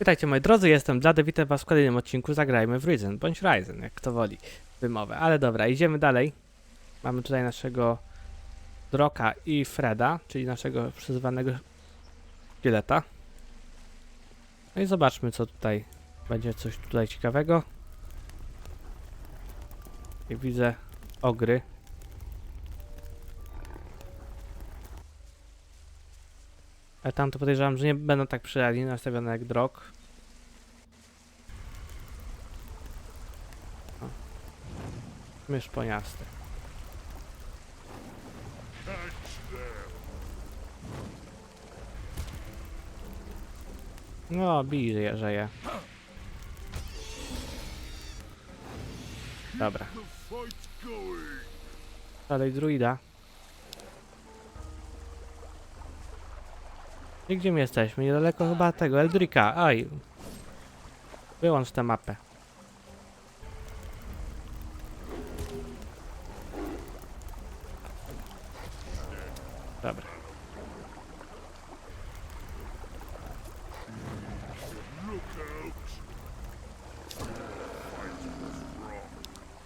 Witajcie moi drodzy, jestem Blady, witam was w kolejnym odcinku Zagrajmy w bądź Ryzen, jak kto woli wymowę. Ale dobra, idziemy dalej. Mamy tutaj naszego Droka i Freda, czyli naszego przyzywanego szkieleta. No i zobaczmy co tutaj, będzie coś tutaj ciekawego. Widzę ogry. Ale tam to podejrzewam, że nie będą tak przyjemnie nastawione jak drog. Mysz poniasty. No, bij, że je. Dobra. Dalej druida. I gdzie my jesteśmy? Niedaleko chyba tego, Eldrika. Aj. Wyłącz tę mapę. Dobra.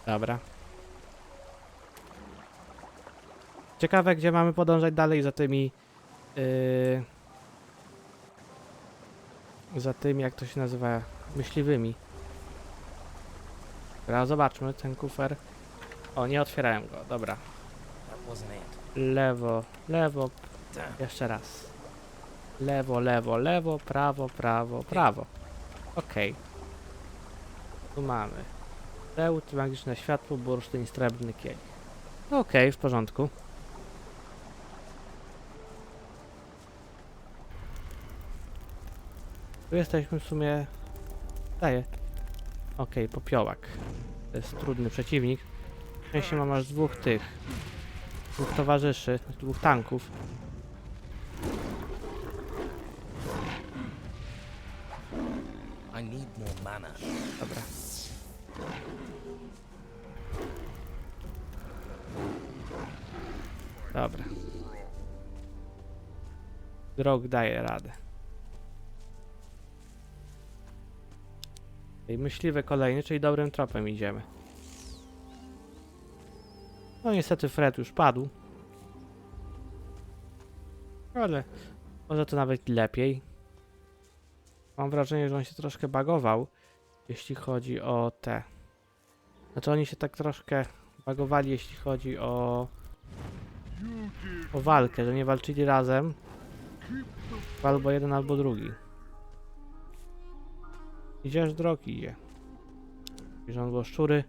Dobra. Ciekawe, gdzie mamy podążać dalej za tymi... Yy, za tym, jak to się nazywa, myśliwymi. Dobra, zobaczmy ten kufer. O, nie otwierałem go, dobra. Lewo, lewo, Damn. jeszcze raz. Lewo, lewo, lewo, prawo, prawo, prawo. Okej. Tu mamy. Pełt, magiczne światło, bursztyn, srebrny kielich. Okej, w porządku. Tu jesteśmy w sumie... Daję. Okej, popiołak. To jest trudny przeciwnik. Szczęście mam aż dwóch tych. Dwóch towarzyszy, dwóch tanków. Dobra. Dobra. Drog daje radę. I myśliwy kolejny, czyli dobrym tropem idziemy. No niestety Fred już padł. Ale może to nawet lepiej. Mam wrażenie, że on się troszkę bagował, jeśli chodzi o te. Znaczy oni się tak troszkę bagowali, jeśli chodzi o o walkę, że nie walczyli razem. Albo jeden, albo drugi. Idziesz drogi, idzie. I że szczury.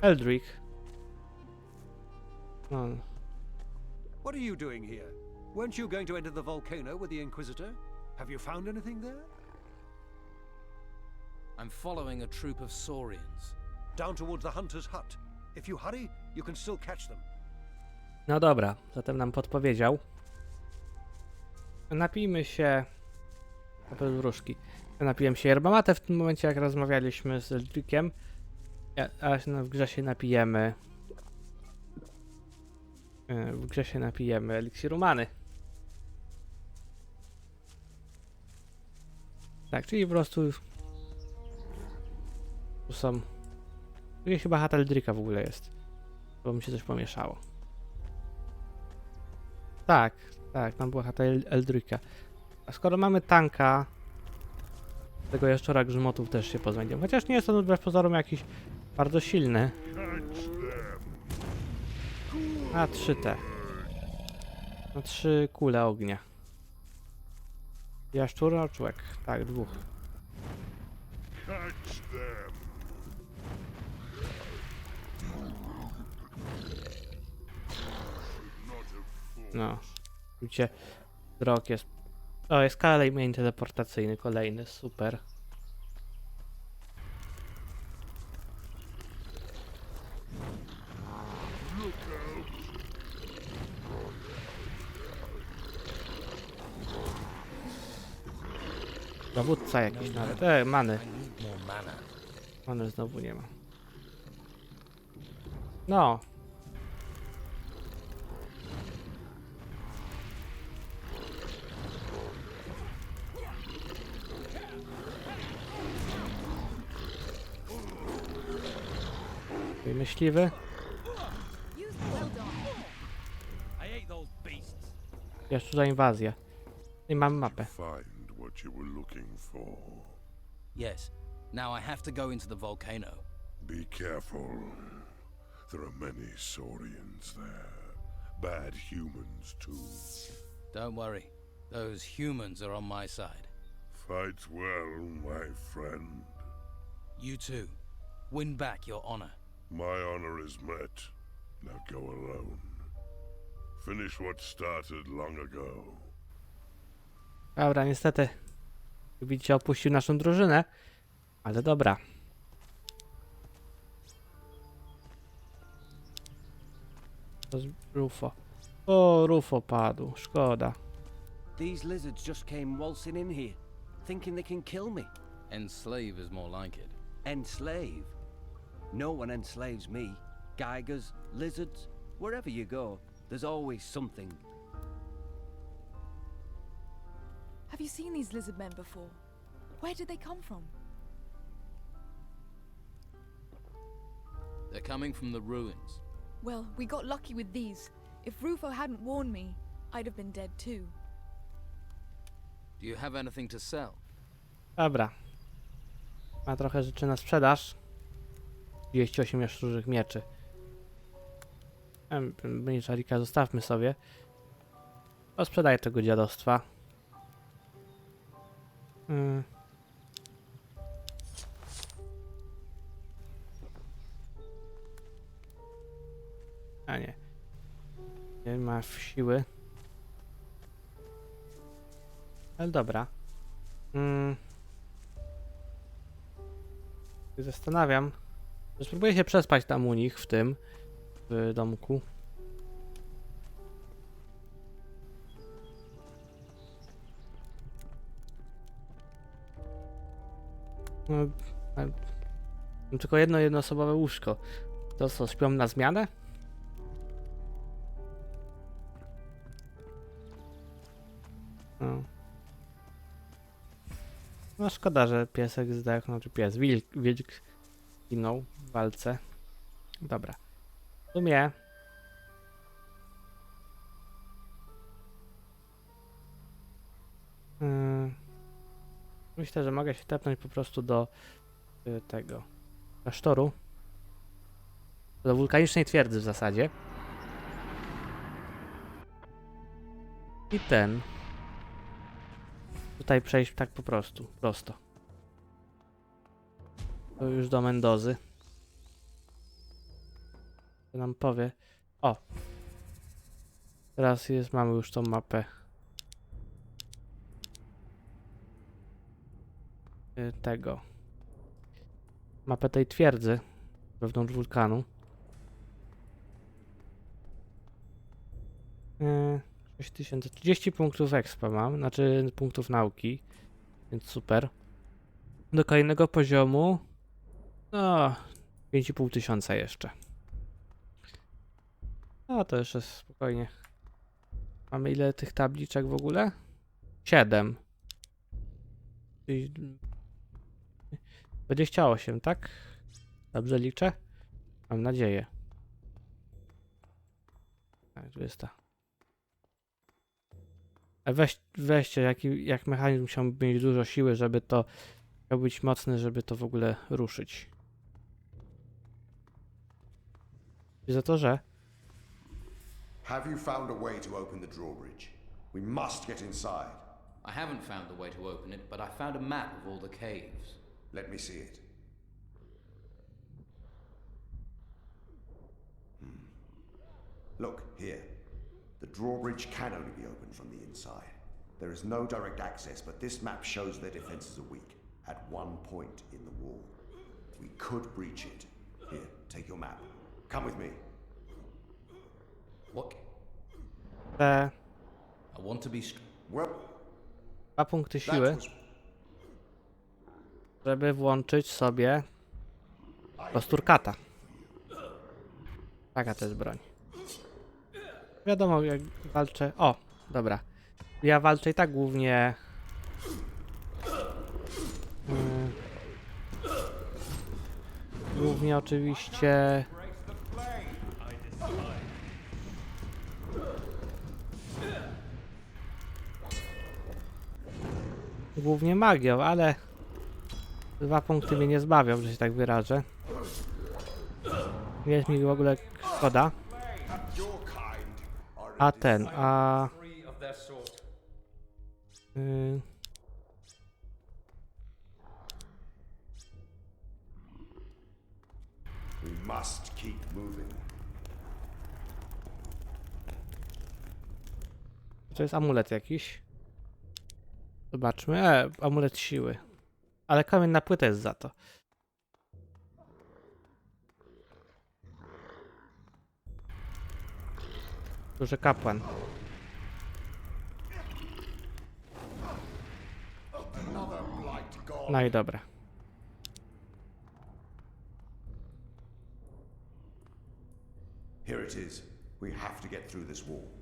Eldrick. No, What are you doing here? Weren't you going to enter the volcano with the Inquisitor? Have you found anything there? I'm following a troop of saurians. Down towards the Hunter's Hut. If you hurry, no dobra, zatem nam podpowiedział. Napijmy się. Apel wróżki. Ja napiłem się yerba mate w tym momencie, jak rozmawialiśmy z Eldrickiem. A w grze się napijemy. e, W grze się napijemy eliksiru many. Tak, czyli po prostu. Tu są. Tu chyba chata Eldricka w ogóle jest. Bo mi się coś pomieszało. Tak, tak, tam była chata El Eldricka. A skoro mamy tanka, tego jaszczura grzmotów też się pozbędziemy. Chociaż nie jest on wbrew pozorom jakiś bardzo silny. Na 3 te. Na 3 kule ognia. Jaszczur, oczułek. Tak, dwóch. No. Widzicie, drog jest. O, jest kolejny teleportacyjny, kolejny, super. Dowódca jakiś nawet. E, many. Many znowu nie ma. No. Myśliwy. I ate those beasts. Jeszcze za inwazję. I mamy mapę. Find what you were looking for. Yes. Now I have to go into the volcano. Be careful. There are many Saurians there. Bad humans, too. Don't worry. Those humans are on my side. Fight well, my friend. You too. Win back your honor. My honor is met. Now go alone. Finish what started long ago. Dobra, niestety. jak Widzicie, opuścił naszą drużynę. Ale dobra. To jest Rufo. O, Rufo padł. Szkoda. These lizards just came waltzing in here, thinking they can kill me. Enslave is more like it. Enslave? No one enslaves me. Geigers, lizards, wherever you go, there's always something. Have you seen these lizard men before? Where did they come from? They're coming from the ruins. Well, we got lucky with these. If Rufo hadn't warned me, I'd have been dead too. Do you have anything to sell? Dobra. Ma trochę rzeczy na sprzedaż. 38 jeszcze różnych mieczy. Em, Miniczarika zostawmy sobie. Osprzedaję tego dziadostwa. Mm. A nie. Nie ma siły. Ale dobra. Mm. się Zastanawiam. Spróbuję się przespać tam u nich w tym w domku. No, ale- mam tylko jedno jednoosobowe łóżko. To co, śpią na zmianę? No. No szkoda, że piesek zdechł, znaczy pies, wilk, wilk zginął walce. Dobra. W sumie... Yy, myślę, że mogę się tepnąć po prostu do y, tego klasztoru. Do wulkanicznej twierdzy w zasadzie. I ten. Tutaj przejść tak po prostu, prosto. To już do Mendozy. Co nam powie? O! Teraz jest, mamy już tą mapę. y, Tego. Mapę tej twierdzy wewnątrz wulkanu. Yy, 6000. 30 punktów expa mam, znaczy punktów nauki, więc super. Do kolejnego poziomu. No, 5,5 tysiąca jeszcze. No to jeszcze spokojnie. Mamy ile tych tabliczek w ogóle? 7. Czyli 28, tak? Dobrze liczę? Mam nadzieję. Tak, 20. A weź, weźcie, jaki, jak mechanizm musiał mieć dużo siły, żeby to miał być mocny, żeby to w ogóle ruszyć. I za to, że Have you found a way to open the drawbridge? We must get inside. I haven't found the way to open it, but I found a map of all the caves. Let me see it. Hmm. Look, here. The drawbridge can only be opened from the inside. There is no direct access, but this map shows their defenses are weak at one point in the wall. We could breach it. Here, take your map. Come with me. What? te I want to be. Str- Well, dwa punkty that siły, was żeby włączyć sobie kosturkata. Taka to jest broń. Wiadomo, jak walczę. O, dobra. Ja walczę i tak głównie. Mm, głównie oczywiście. Głównie magią, ale dwa punkty mnie nie zbawią, że się tak wyrażę. Jest mi w ogóle szkoda. A ten, a... Y... We must keep moving. To jest amulet jakiś. Zobaczmy. E, amulet siły. Ale kamienna płyta jest za to. Duży kapłan. No i dobra. Here it is. We have to get through this wall.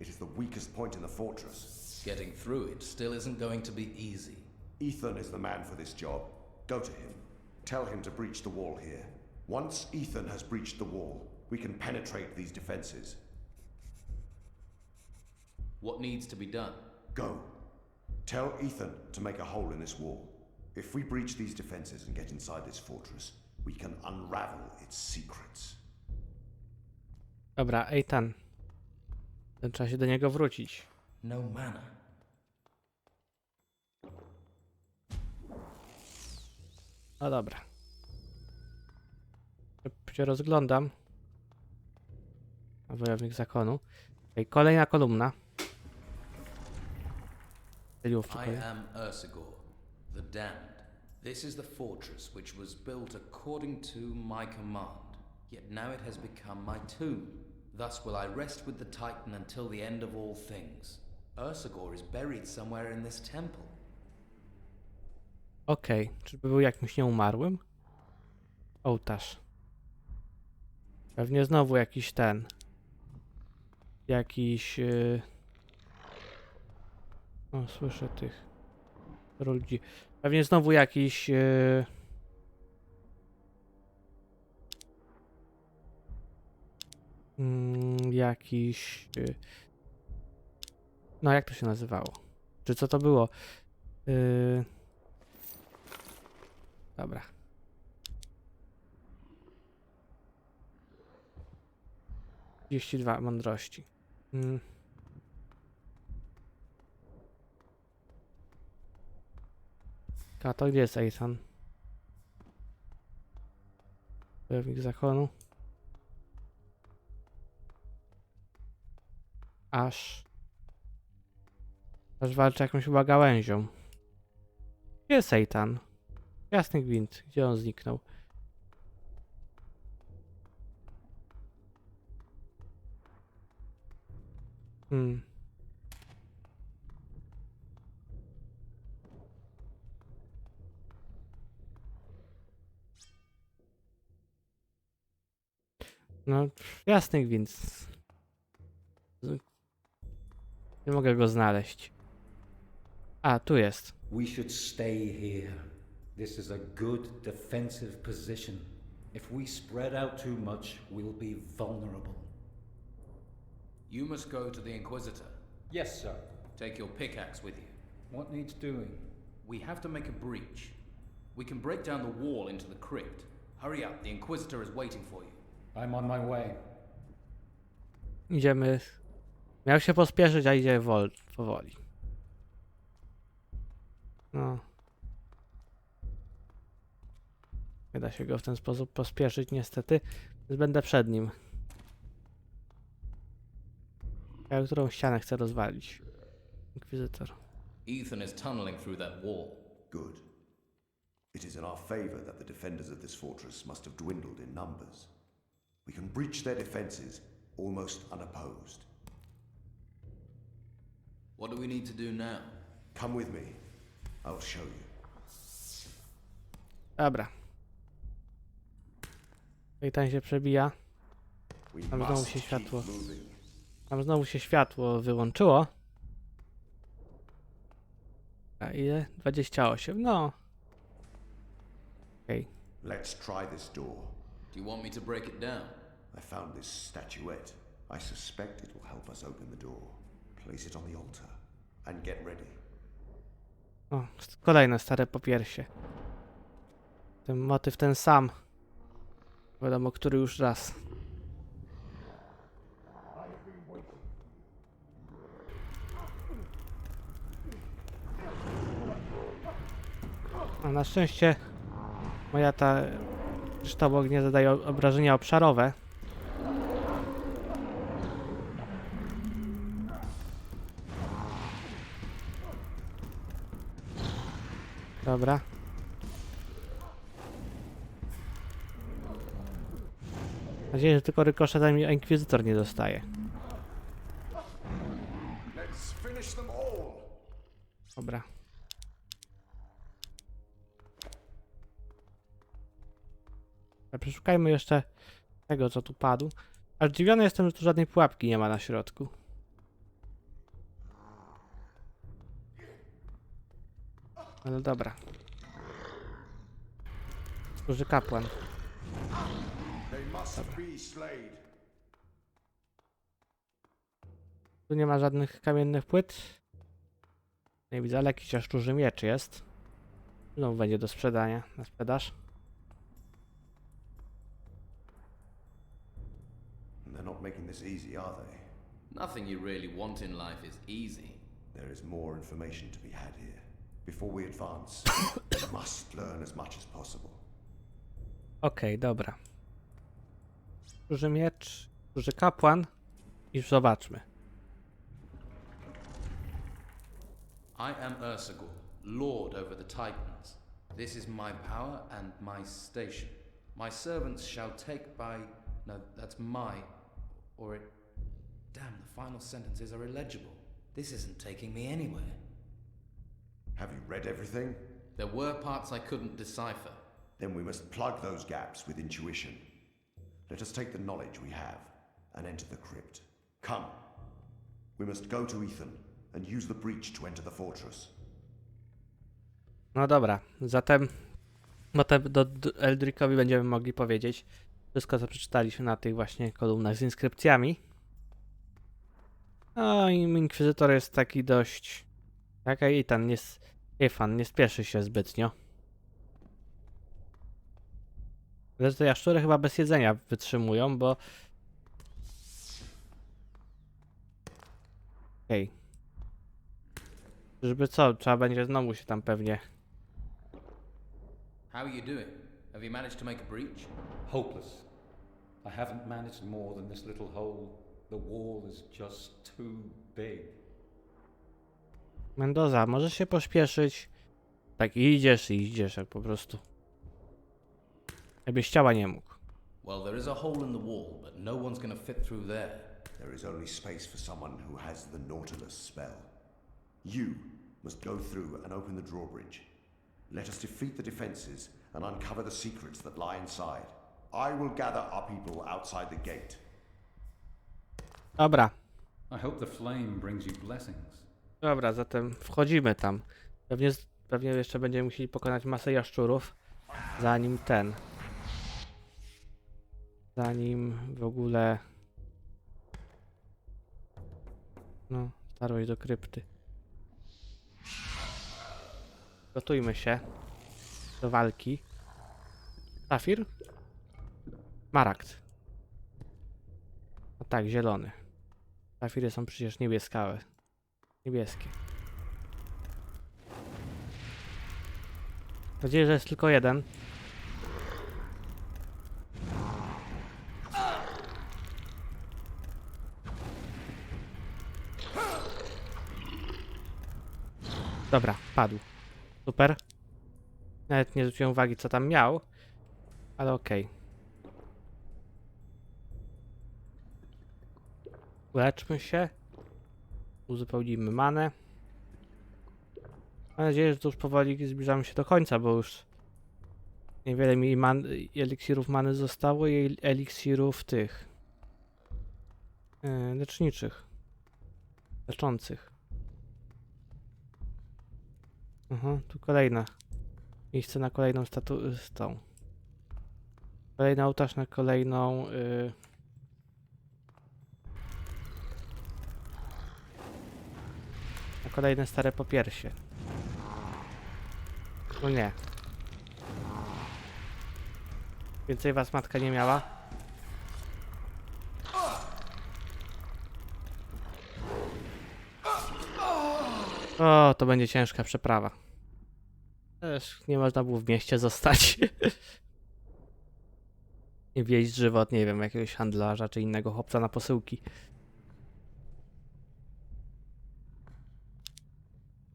It is the weakest point in the fortress. Getting through it still isn't going to be easy. Ethan is the man for this job. Go to him. Tell him to breach the wall here. Once Ethan has breached the wall, we can penetrate these defenses. What needs to be done? Go. Tell Ethan to make a hole in this wall. If we breach these defenses and get inside this fortress, we can unravel its secrets. Dobra, Eitan. Trzeba się do niego wrócić. No manner. No dobra. Się rozglądam. Wojownik zakonu. Okej, kolejna kolumna. I am Ursagor, the Damned. This is the fortress which was built according to my command. Yet now it has become my tomb. Thus will I rest with the Titan until the end of all things. Ursagor is buried somewhere in this temple. Okej, czyżby był jakimś nieumarłym? Ołtarz. Pewnie znowu jakiś ten. Jakiś. Yy... O, słyszę tych ludzi. Pewnie znowu jakiś. Yy... Mm, jakiś. Yy... No, jak to się nazywało? Czy co to było? Yy... Dobra. Trzydzieści dwa mądrości. Mm. A to gdzie jest Ethan? Wojownik zakonu. Aż. Aż walczy jakąś chyba gałęzią. Gdzie jest Ethan? Jasny gwint. Gdzie on zniknął? Hmm. No, jasny gwint. Nie mogę go znaleźć. A, tu jest. We should stay here. This is a good defensive position. If we spread out too much, we'll be vulnerable. You must go to the Inquisitor. Yes, sir. Take your pickaxe with you. What needs doing? We have to make a breach. We can break down the wall into the crypt. Hurry up, the Inquisitor is waiting for you. I'm on my way. Idziemy. Miał się pospieszyć, a idzie wol, powoli. No. Nie da się go w ten sposób pospieszyć, niestety. Więc będę przed nim. Ja którą ścianę chcę rozwalić. Inkwizytor. Ethan is tunneling through that wall. Good. It is in our favor that the defenders of this fortress must have dwindled in numbers. We can breach their defenses almost unopposed. What do we need to do now? Come with me. I'll show you. Dobra. I ten się przebija. We Tam znowu must się keep światło. moving. Tam znowu się światło wyłączyło. A ile? 28, no. Okej. Let's try this door. Do you want me to break it down? I found this statuette. I suspect it will help us open the door. Place it on the altar and get ready. O, kolejne stare popiersie. Ten motyw ten sam. Wiadomo, który już raz. A na szczęście moja ta sztab ognia zadaje obrażenia obszarowe. Dobra. Mam nadzieję, że tylko rykoszetem Inkwizytor nie dostaje. Dobra. Przeszukajmy jeszcze tego, co tu padł. Aż zdziwiony jestem, że tu żadnej pułapki nie ma na środku. Ale dobra. Duży kapłan. Slayed. Tu nie ma żadnych kamiennych płyt. Nie widzę, ale jakiś aż duży miecz jest. No, będzie do sprzedania, na sprzedaż. They're not making this easy, are they? Nothing you really want in life is easy. There is more information to be had here. Before we advance, we must learn as much as possible. Okej, dobra. Duży miecz, duży kapłan. I zobaczmy. I am Ursagor, lord over the Titans. This is my power and my station. My servants shall take by. No, that's my. Or it. Damn, the final sentences are illegible. This isn't taking me anywhere. Have you read everything? There were parts I couldn't decipher. Then we must plug those gaps with intuition. Let us take the knowledge we have and enter the crypt. Come. We must go to Ethan and use the breach to enter the fortress. No dobra, zatem potem do, do Eldrickowi będziemy mogli powiedzieć wszystko, co przeczytaliśmy na tych właśnie kolumnach z inskrypcjami. No i Inkwizytor jest taki dość... Jaka i ten nie... Efan nie spieszy się zbytnio. Zresztą jaszczury chyba bez jedzenia wytrzymują, bo... Okej. Żeby co, trzeba będzie znowu się tam pewnie How are you doing? Have you managed to make a breach? Hopeless. I haven't managed more than this little hole. The wall is just too big. Mendoza, możesz się pośpieszyć. Tak idziesz i idziesz, jak po prostu. Jakbyś ciała nie mógł. Well, there is a hole in the wall, but no one's gonna fit through there. There is only space for someone who has the Nautilus spell. You must go through and open the drawbridge. Let us defeat the defenses and uncover the secrets that lie inside. I will gather our people outside the gate. Dobra, I hope the flame brings you blessings. Dobra, zatem wchodzimy tam. Pewnie, pewnie jeszcze będziemy musieli pokonać masę jaszczurów, zanim ten. Zanim w ogóle. No, starłeś do krypty. Gotujmy się do walki. Safir? Marakt. No tak, zielony. Safiry są przecież niebieskałe. Niebieskie. Mam nadzieję, że jest tylko jeden. Dobra, padł. Super. Nawet nie zwróciłem uwagi, co tam miał, ale okej. Uleczmy się. Uzupełnimy manę. Mam nadzieję, że to już powoli zbliżamy się do końca, bo już niewiele mi man eliksirów many zostało i eliksirów tych Yy, leczniczych. Leczących. Aha, tu kolejna. Miejsce na kolejną statu... tą. Kolejny ołtarz na kolejną... Yy... kolejne stare popiersie. No nie. Więcej was matka nie miała? O, to będzie ciężka przeprawa. Też nie można było w mieście zostać. Wieść żywot, nie wiem, jakiegoś handlarza czy innego chłopca na posyłki.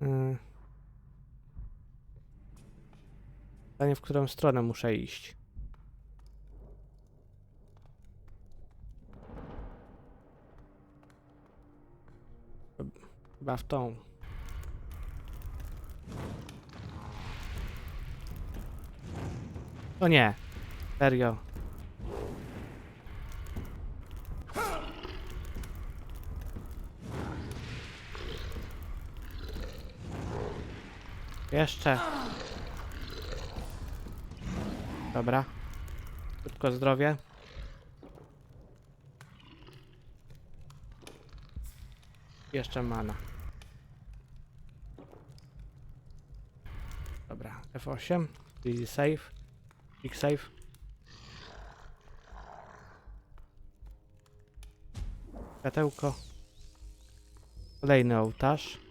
Yy. Pytanie, w którą stronę muszę iść. Chyba w tą. O nie. Serio. Jeszcze. Dobra. Szybko zdrowie. Jeszcze mana. Dobra, F8, easy save, quick save. Światełko. Kolejny ołtarz.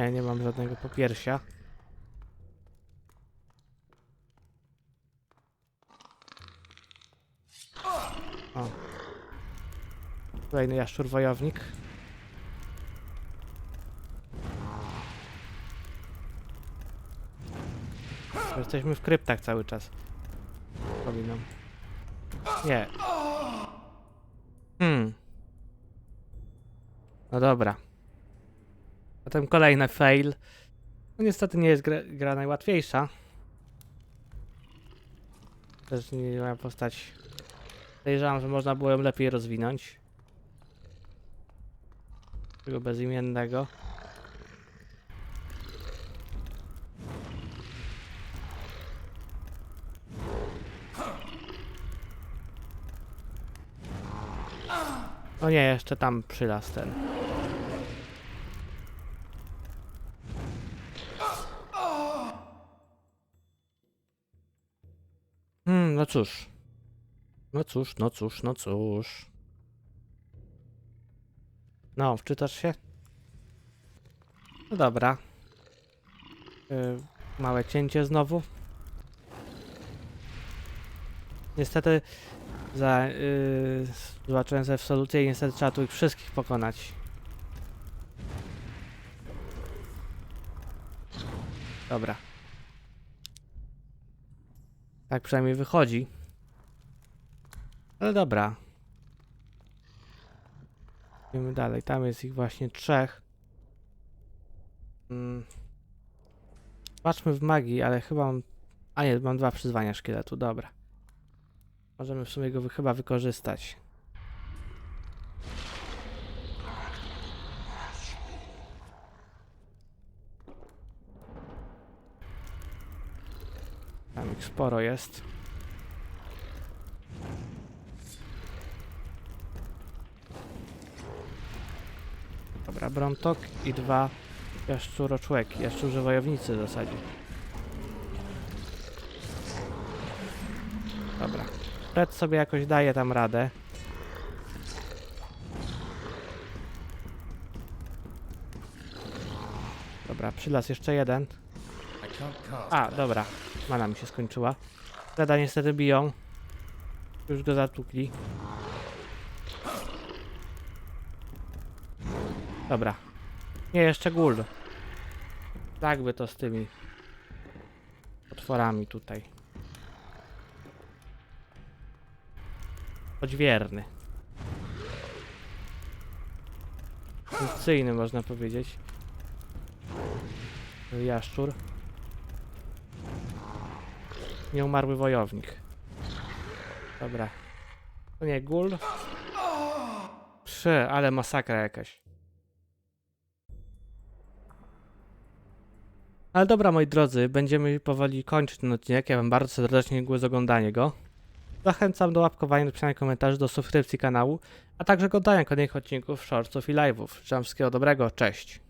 Nie, nie mam żadnego popiersia. O. Kolejny jaszczur wojownik. Jesteśmy w kryptach cały czas. Powinnam. Nie. Hmm. No dobra. Potem kolejny fail. No niestety nie jest gra, gra najłatwiejsza. Też nie moja postać. Podejrzewam, że można było ją lepiej rozwinąć. Tego bezimiennego. O nie, jeszcze tam przylas ten. Cóż. No cóż, no cóż, no cóż. No, wczytasz się? No dobra. Yy, małe cięcie znowu. Niestety za, yy, zobaczyłem sobie w solucję i niestety trzeba tu ich wszystkich pokonać. Dobra. Tak przynajmniej wychodzi. Ale dobra. Idziemy dalej. Tam jest ich właśnie trzech. Mm. Patrzmy w magii, ale chyba mam... A nie, mam dwa przyzwania szkieletu, dobra. Możemy w sumie go chyba wykorzystać. Tam ich sporo jest. Dobra, Brontok i dwa jaszczuroczłeki, jaszczurzy wojownicy w zasadzie. Dobra. Fred sobie jakoś daje tam radę. Dobra, przylas jeszcze jeden. A, dobra. Mana mi się skończyła. Freda niestety biją. Już go zatukli. Dobra. Nie, jeszcze gul. Tak by to z tymi potworami tutaj. Odźwierny. Funkcyjny można powiedzieć. Jaszczur. Nieumarły wojownik. Dobra. To nie gul. Przy, ale masakra jakaś. Ale dobra, moi drodzy, będziemy powoli kończyć ten odcinek. Ja wam bardzo serdecznie dziękuję za oglądanie go. Zachęcam do łapkowania, napisania komentarzy, do subskrypcji kanału, a także oglądania kolejnych odcinków, shortsów i live'ów. Życzę wszystkiego dobrego, cześć!